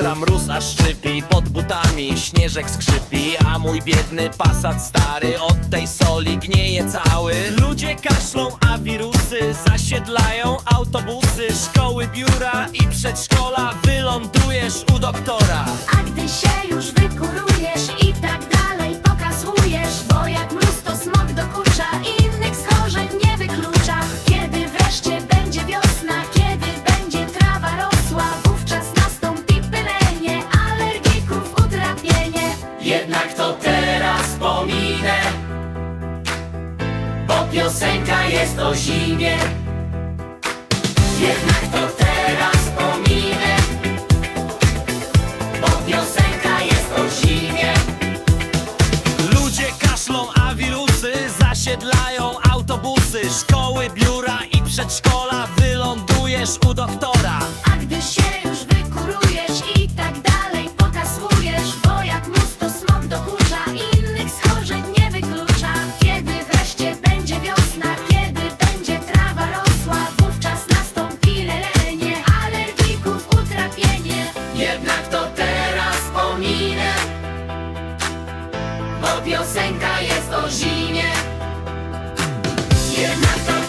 pada mróz, a szczypi Pod butami śnieżek skrzypi A mój biedny pasat stary Od tej soli gnieje cały. Ludzie kaszlą, a wirusy Zasiedlają autobusy Szkoły, biura i przedszkola Wylądujesz teraz pominę. Bo piosenka jest o zimie. Jednak to teraz pominę. Bo piosenka jest o zimie. Ludzie kaszlą, a wirusy zasiedlają autobusy Szkoły, biura i przedszkola Jednak to teraz pominę Bo piosenka jest o zimie. Jednak to